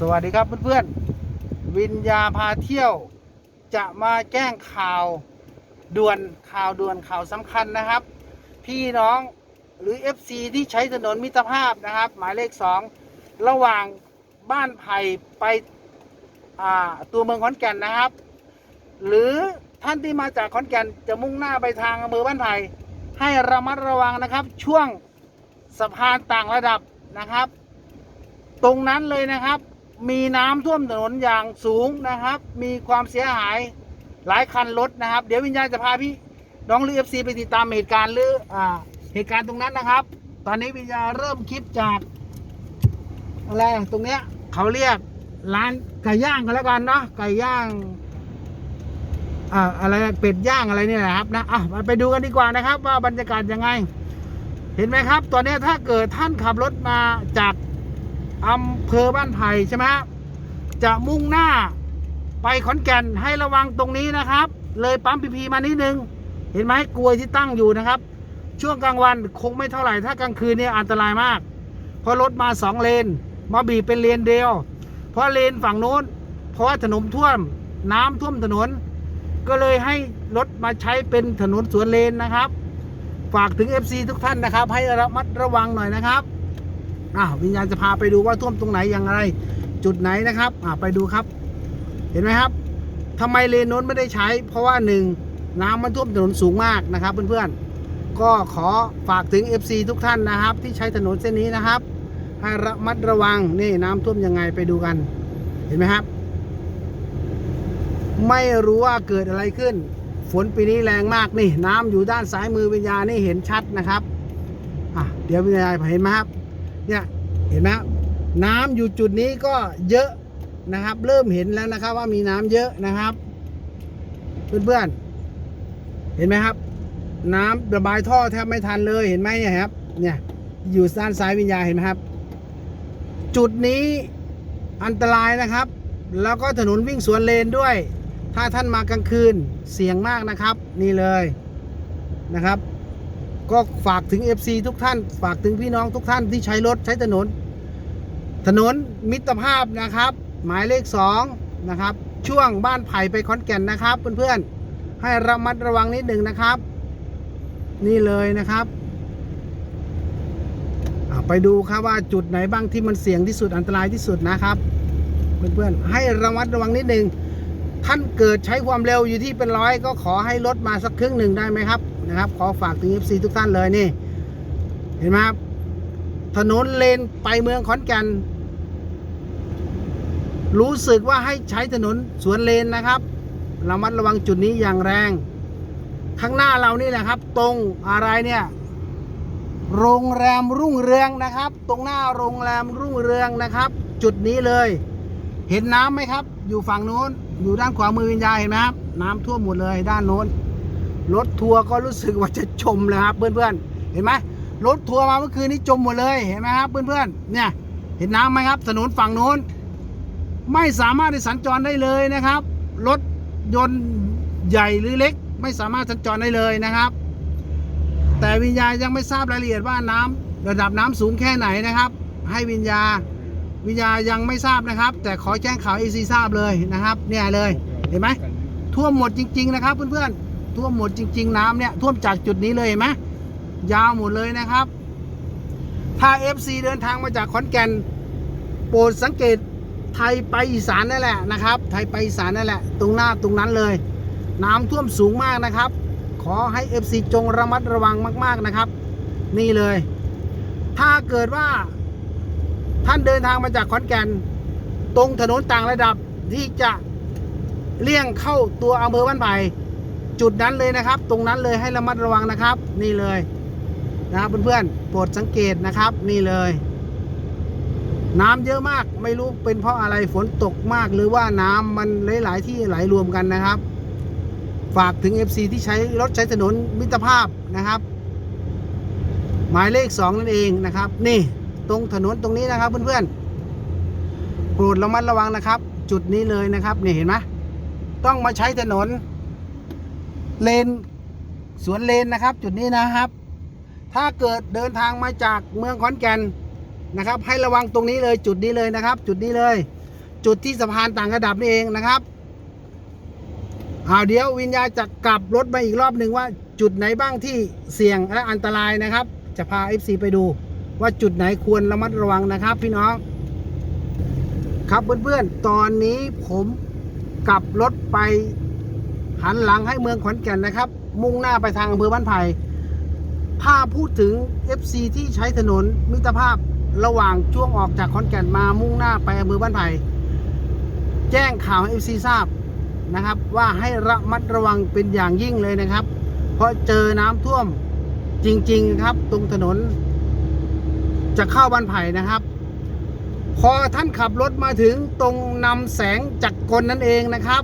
สวัสดีครับเพื่อนๆ วิญญาพาเที่ยว จะมาแจ้งข่าวด่วนข่าวด่วนข่าวสำคัญนะครับ พี่น้องหรือ FC ที่ใช้ถนนมิตรภาพนะครับ หมายเลข 2 ระหว่างบ้านไผ่ไปตัวเมืองขอนแก่นนะครับ หรือท่านที่มาจากขอนแก่นจะมุ่งหน้าไปทางอำเภอบ้านไผ่ให้ระมัดระวังนะครับ ช่วงสะพานต่างระดับนะครับ ตรงนั้นเลยนะครับ มีน้ำท่วมถนนอย่างสูงนะครับ มีความเสียหายหลายคันรถนะครับ เดี๋ยววิญญาณจะพาพี่น้องหรือเอฟซีไปติดตามเหตุการณ์หรืออ่าเหตุการณ์ตรงนั้นนะครับ ตอนนี้วิญญาเริ่มคลิปจากอะไรตรงเนี้ยเขาเรียกร้านไก่ย่างกันแล้วกันเนาะไก่ย่างอ่าอะไรเป็ดย่างอะไรเนี่ยนะครับนะอะไปดูกันดีกว่านะครับ ว่าบรรยากาศยังไง เห็นไหมครับ ตอนนี้ถ้าเกิดท่านขับรถมาจาก อำเภอบ้านไผ่ใช่ไหมจะมุ่งหน้าไปขอนแก่นให้ระวังตรงนี้นะครับ เลยปั๊มพีพีมานิดนึง เห็นไหมกลวยที่ตั้งอยู่นะครับ ช่วงกลางวันคงไม่เท่าไหร่ถ้ากลางคืนเนี่ยอันตรายมากเพราะรถมาสองเลน มาบีบเป็นเลนเดียว เพราะเลนฝั่งโน้น เพราะว่าถนนท่วมน้ำท่วมถนน ก็เลยให้รถมาใช้เป็นถนนสวนเลนนะครับ ฝากถึง FC ทุกท่านนะครับ ให้ระมัดระวังหน่อยนะครับ อ่าวิญญาณจะพาไปดูว่าท่วมตรงไหนอย่างไร จุดไหนนะครับอ่าไปดูครับ เห็นไหมครับทำไมเลนโน้นไม่ได้ใช้ เพราะว่าหนึ่งน้ำมันท่วมถนนสูงมากนะครับ เพื่อนๆ ก็ขอฝากถึง FC ทุกท่านนะครับ ที่ใช้ถนนเส้นนี้นะครับให้ระมัดระวังนี่น้ำท่วมยังไงไปดูกัน เห็นไหมครับ ไม่รู้ว่าเกิดอะไรขึ้น ฝนปีนี้แรงมากนี่ น้ำอยู่ด้านซ้ายมือวิญญาณนี่เห็นชัดนะครับอะเดี๋ยววิญญาณเห็นไหมครับ เนี่ยเห็นไหมน้ำอยู่จุดนี้ก็เยอะนะครับ เริ่มเห็นแล้วนะครับว่ามีน้ำเยอะนะครับ เพื่อนๆเห็นไหมครับ น้ำระบายท่อแทบไม่ทันเลยเห็นไหมเนี่ยครับ เนี่ยอยู่ด้านซ้ายวิญญาเห็นไหมครับ จุดนี้อันตรายนะครับ แล้วก็ถนนวิ่งสวนเลนด้วย ถ้าท่านมากลางคืนเสี่ยงมากนะครับ นี่เลยนะครับ ก็ฝากถึง FC ทุกท่าน ฝากถึงพี่น้องทุกท่านที่ใช้รถใช้ถนน ถนนมิตรภาพนะครับ หมายเลข2นะครับ ช่วงบ้านไผ่ไปขอนแก่นนะครับ เพื่อนๆ ให้ระมัดระวังนิดหนึ่งนะครับ นี่เลยนะครับไปดูครับว่าจุดไหนบ้างที่มันเสี่ยงที่สุดอันตรายที่สุดนะครับ เพื่อนๆให้ระมัดระวังนิดหนึ่งท่านเกิดใช้ความเร็วอยู่ที่เป็นร้อยก็ขอให้ลดมาสักครึ่งหนึ่งได้ไหมครับ นะครับ ขอฝากถึง FC ทุกท่านเลยนี่ เห็นไหมครับ ถนนเลนไปเมืองขอนแก่นรู้สึกว่าให้ใช้ถนนสวนเลนนะครับระมัดระวังจุดนี้อย่างแรง ข้างหน้าเรานี่แหละครับ ตรงอะไรเนี่ย โรงแรมรุ่งเรืองนะครับ ตรงหน้าโรงแรมรุ่งเรืองนะครับ จุดนี้เลย เห็นน้ำไหมครับ อยู่ฝั่งโน้น อยู่ด้านขวามือวิญญาณเห็นไหมครับ น้ำท่วมหมดเลยด้านโน้น รถทัวร์ก็รู้สึกว่าจะจมเลยครับเพื่อนๆ เห็นไหมรถทัวร์มาเมื่อคืนนี้จมหมดเลยเห็นไหมครับเพื่อนๆ เนี่ยเห็นน้ำไหมครับ ถนนฝั่งโน้น ไม่สามารถที่สัญจรได้เลยนะครับ รถยนต์ใหญ่หรือเล็ก ไม่สามารถสัญจรได้เลยนะครับ แต่วิญญาณยังไม่ทราบรายละเอียดว่าน้ำระดับน้ำสูงแค่ไหนนะครับ ให้วิญญาวิญญายังไม่ทราบนะครับ แต่ขอแจ้งข่าวเอซีทราบเลยนะครับ เนี่ยเลยเห็นไหมท่วมหมดจริง ๆ นะครับเพื่อนๆ ท่วมหมดจริง ๆ น้ำเนี่ยท่วมจากจุดนี้เลยเห็นไหมยาวหมดเลยนะครับ ถ้า FC เดินทางมาจากขอนแก่นโปรดสังเกตไทยไปอีสานนั่นแหละนะครับ ไทยไปอีสานนั่นแหละ ตรงหน้าตรงนั้นเลย น้ำท่วมสูงมากนะครับ ขอให้ FC จงระมัดระวังมาก ๆนะครับ นี่เลย ถ้าเกิดว่าท่านเดินทางมาจากขอนแก่น ตรงถนนต่างระดับที่จะเลี่ยงเข้าตัวอำเภอบ้านไผ่ จุดนั้นเลยนะครับ ตรงนั้นเลยให้ระมัดระวังนะครับ นี่เลยนะครับเพื่อนๆโปรดสังเกตนะครับ นี่เลย น้ำเยอะมากไม่รู้เป็นเพราะอะไรฝนตกมากหรือว่าน้ำมันหลาย ๆ ที่ไหลรวมกันนะครับ ฝากถึง FC ที่ใช้รถใช้ถนนมิตรภาพนะครับ หมายเลขสองนั่นเองนะครับ นี่ตรงถนนตรงนี้นะครับเพื่อนๆโปรดระมัดระวังนะครับ จุดนี้เลยนะครับนี่เห็นไหมต้องมาใช้ถนน เลนสวนเลนนะครับ จุดนี้นะครับ ถ้าเกิดเดินทางมาจากเมืองขอนแก่นนะครับ ให้ระวังตรงนี้เลยจุดนี้เลยนะครับ จุดนี้เลย จุดที่สะพานต่างระดับนี่เองนะครับเอาเดี๋ยววิญญาจะกลับรถมาอีกรอบหนึ่งว่า จุดไหนบ้างที่เสี่ยงและอันตรายนะครับ จะพา FC ไปดู ว่าจุดไหนควรระมัดระวังนะครับ พี่น้อง ครับเพื่อนๆตอนนี้ผมกลับรถไป หันหลังให้เมืองขอนแก่นนะครับ มุ่งหน้าไปทางอำเภอบ้านไผ่ถ้าพูดถึง FC ที่ใช้ถนนมิตรภาพระหว่างช่วงออกจากขอนแก่นมามุ่งหน้าไปอำเภอบ้านไผ่แจ้งข่าวให้ FC ทราบนะครับว่าให้ระมัดระวังเป็นอย่างยิ่งเลยนะครับ เพราะเจอน้ำท่วมจริงๆครับ ตรงถนน จะเข้าบ้านไผ่นะครับ พอท่านขับรถมาถึงตรงนำแสงจากกลนั่นเองนะครับ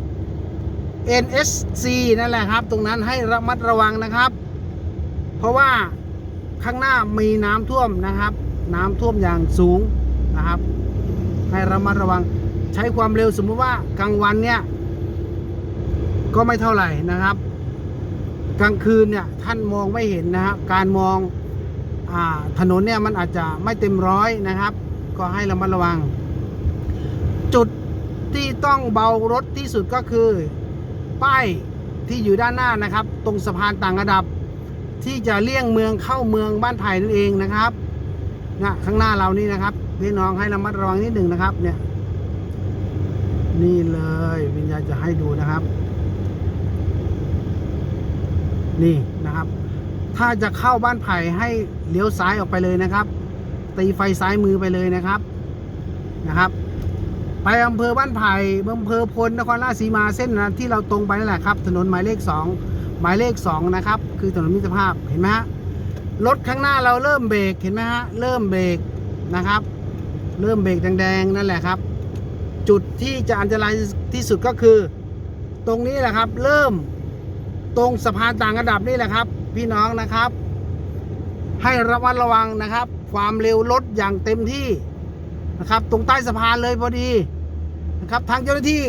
NSC นั่นแหละครับ ตรงนั้นให้ระมัดระวังนะครับ เพราะว่าข้างหน้ามีน้ำท่วมนะครับ น้ำท่วมอย่างสูงนะครับ ให้ระมัดระวัง ใช้ความเร็วสมมติว่ากลางวันเนี่ย ก็ไม่เท่าไหร่นะครับ กลางคืนเนี่ยท่านมองไม่เห็นนะครับ การมองอถนนเนี่ยมันอาจจะไม่เต็มร้อยนะครับ ก็ให้ระมัดระวัง จุดที่ต้องเบารถที่สุดก็คือ ป้ายที่อยู่ด้านหน้านะครับ ตรงสะพานต่างระดับ ที่จะเลี่ยงเมืองเข้าเมืองบ้านไผ่นั่นเองนะครับนะข้างหน้าเรานี่นะครับพี่น้องให้ระมัดระวังนิดหนึ่งนะครับ เนี่ย นี่เลยวิญญาณจะให้ดูนะครับ นี่นะครับ ถ้าจะเข้าบ้านไผ่ให้เลี้ยวซ้ายออกไปเลยนะครับตีไฟซ้ายมือไปเลยนะครับนะครับ ไปอำเภอบ้านไผ่อำเภอพลนครราชสีมาเส้นนะที่เราตรงไปนั่นแหละครับ ถนนหมายเลขสองหมายเลขสองนะครับ คือถนนมิตรภาพเห็นไหมฮะรถข้างหน้าเราเริ่มเบรกเห็นไหมฮะเริ่มเบรกนะครับ เริ่มเบรกแดงๆนั่นแหละครับ จุดที่จะอันตรายที่สุดก็คือ ตรงนี้แหละครับ เริ่มตรงสะพานต่างระดับนี่แหละครับ พี่น้องนะครับ ให้ระมัดระวังนะครับ ความเร็วลดอย่างเต็มที่ นะครับ ตรงใต้สะพานเลยพอดีนะครับ ทางเจ้าหน้าที่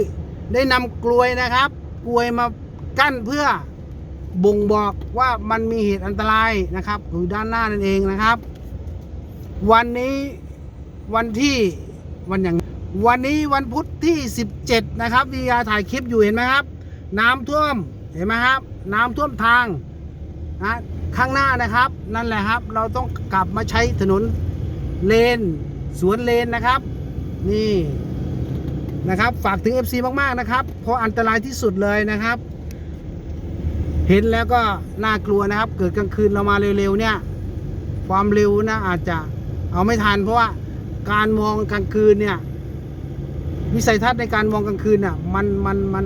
ได้นำกลวยนะครับ กลวยมากั้นเพื่อบ่งบอกว่ามันมีเหตุอันตรายนะครับอยู่ด้านหน้านั่นเองนะครับ วันนี้วันที่วันอย่างวันนี้วันพุธที่ 17 นะครับวิยาถ่ายคลิปอยู่เห็นไหมครับ น้ำท่วมเห็นไหมครับ น้ำท่วมทางนะข้างหน้านะครับ นั่นแหละครับ เราต้องกลับมาใช้ถนนเลน สวนเลนนะครับ นี่นะครับ ฝากถึง FC มากๆนะครับ เพราะอันตรายที่สุดเลยนะครับ เห็นแล้วก็น่ากลัวนะครับ เกิดกลางคืนเรามาเร็วๆเนี่ย ความเร็วนะอาจจะเอาไม่ทันเพราะว่าการมองกลางคืนเนี่ยวิสัยทัศน์ในการมองกลางคืนน่ะมันมันมัน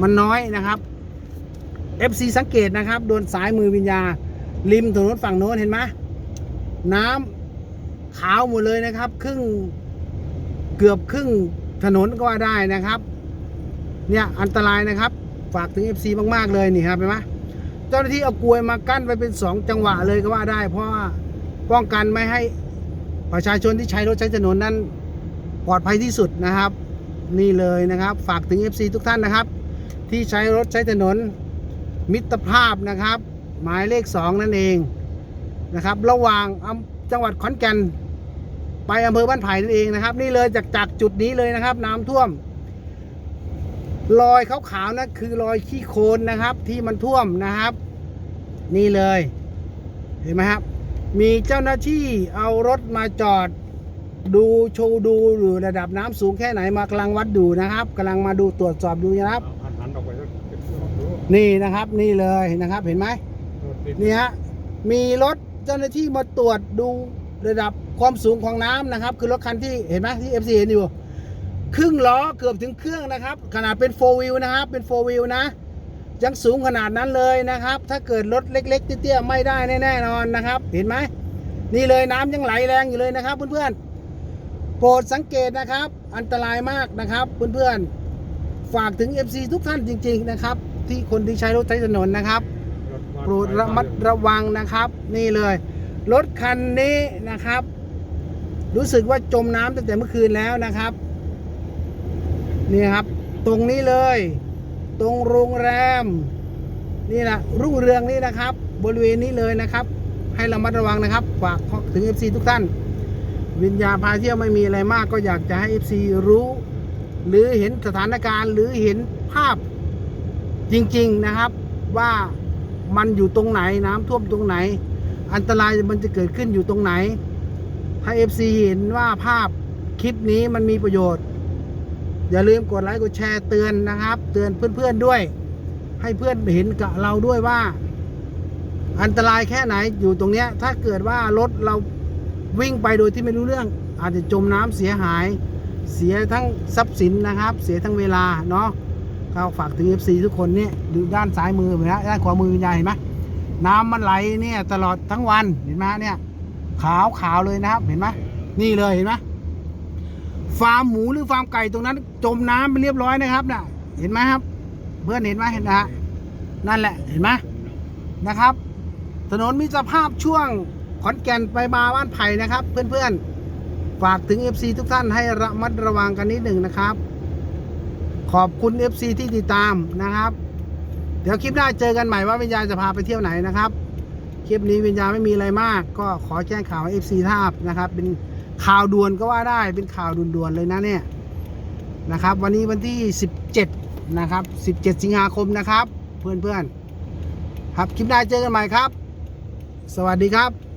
มันน้อยนะครับ FC สังเกตนะครับ โดนสายมือวิญญา ริมถนนฝั่งโน้นเห็นไหมน้ำ ขาวหมดเลยนะครับ ครึ่งเกือบครึ่งถนนก็ว่าได้นะครับ เนี่ยอันตรายนะครับ ฝากถึง FC มากๆเลยนี่ครับเห็นไหมเจ้าหน้าที่เอากลวยมากั้นไว้เป็นสองจังหวะเลยก็ว่าได้ เพราะว่าป้องกันไม่ให้ประชาชนที่ใช้รถใช้ถนนนั้นปลอดภัยที่สุดนะครับ นี่เลยนะครับ ฝากถึง FC ทุกท่านนะครับ ที่ใช้รถใช้ถนนมิตรภาพนะครับ หมายเลขสองนั่นเองนะครับ ระหว่างอำ จังหวัดขอนแก่น ไปอำเภอบ้านไผ่นั่นเองนะครับ นี่เลยจากจากจุดนี้เลยนะครับ น้ำท่วม รอยขาวๆนะคือรอยขี้โคลนนะครับ ที่มันท่วมนะครับ นี่เลย เห็นไหมครับ มีเจ้าหน้าที่เอารถมาจอดดูโชว์ดูอยู่ระดับน้ำสูงแค่ไหนมากำลังวัดดูนะครับกำลังมาดูตรวจสอบดูนะครับนี่นะครับนี่เลยนะครับเห็นไหมนี่ฮะมีรถ เจ้าหน้าที่มาตรวจดูระดับความสูงของน้ำนะครับ คือรถคันที่เห็นไหมที่ FC เห็นอยู่ ครึ่งล้อเกือบถึงเครื่องนะครับ ขนาดเป็น4 wheel นะครับ เป็น4 wheel นะ ยังสูงขนาดนั้นเลยนะครับ ถ้าเกิดรถเล็ก ๆ เตี้ยๆไม่ได้แน่ๆนอนนะครับ เห็นไหมนี่เลยน้ำยังไหลแรงอยู่เลยนะครับ เพื่อนๆโปรดสังเกตนะครับ อันตรายมากนะครับ เพื่อนๆฝากถึง FC ทุกท่านจริง ๆ นะครับ ที่คนที่ใช้รถใช้ถนนนะครับ รถมาโปรดระมัดระวังนะครับ นี่เลย รถคันนี้นะครับ รู้สึกว่าจมน้ำตั้งแต่เมื่อคืนแล้วนะครับ นี่ครับ ตรงนี้เลย ตรงโรงแรม นี่แหละรุ่งเรืองนี่นะครับ บริเวณนี้เลยนะครับ ให้ระมัดระวังนะครับฝากถึง FC ทุกท่าน วิญญาพาเที่ยวไม่มีอะไรมาก ก็อยากจะให้ FC รู้ หรือเห็นสถานการณ์หรือเห็นภาพจริง ๆนะครับว่า มันอยู่ตรงไหนน้ำท่วมตรงไหน อันตรายมันจะเกิดขึ้นอยู่ตรงไหน ถ้า FC เห็นว่าภาพคลิปนี้มันมีประโยชน์ อย่าลืมกดไลค์กดแชร์เตือนนะครับ เตือนเพื่อนๆด้วย ให้เพื่อนเห็นกับเราด้วยว่า อันตรายแค่ไหนอยู่ตรงเนี้ย ถ้าเกิดว่ารถเราวิ่งไปโดยที่ไม่รู้เรื่อง อาจจะจมน้ำเสียหาย เสียทั้งทรัพย์สินนะครับ เสียทั้งเวลาเนาะ ก็ฝากถึง FC ทุกคนเนี่ยดูด้านซ้ายมือเห็นไหมด้านขวามือวิญญาณเห็นไหมน้ำมันไหลเนี่ยตลอดทั้งวันเห็นไหมเนี่ยขาวขาวเลยนะครับเห็นไหมนี่เลยเห็นไหมฟาร์มหมูหรือฟาร์มไก่ตรงนั้น จมน้ำไปเรียบร้อยนะครับน่ะเห็นไหมครับ เพื่อนเห็นไหมเห็นนะฮะนั่นแหละเห็นไหมนะครับ ถนนมิตรภาพช่วงขอนแก่นไปมาบ้านไผ่นะครับ เพื่อนๆฝากถึง FC ทุกท่านให้ระมัดระวังกันนิดหนึ่งนะครับ ขอบคุณ FC ที่ติดตามนะครับ เดี๋ยวคลิปหน้าเจอกันใหม่ว่าวิญญาณจะพาไปเที่ยวไหนนะครับ คลิปนี้วิญญาณไม่มีอะไรมาก ก็ขอแจ้งข่าวให้ FC ทราบนะครับ เป็นข่าวด่วนก็ว่าได้เป็นข่าวด่วนๆเลยนะเนี่ยนะครับ วันนี้วันที่ 17 นะครับ 17 สิงหาคมนะครับ เพื่อนๆครับคลิปหน้าเจอกันใหม่ครับ สวัสดีครับ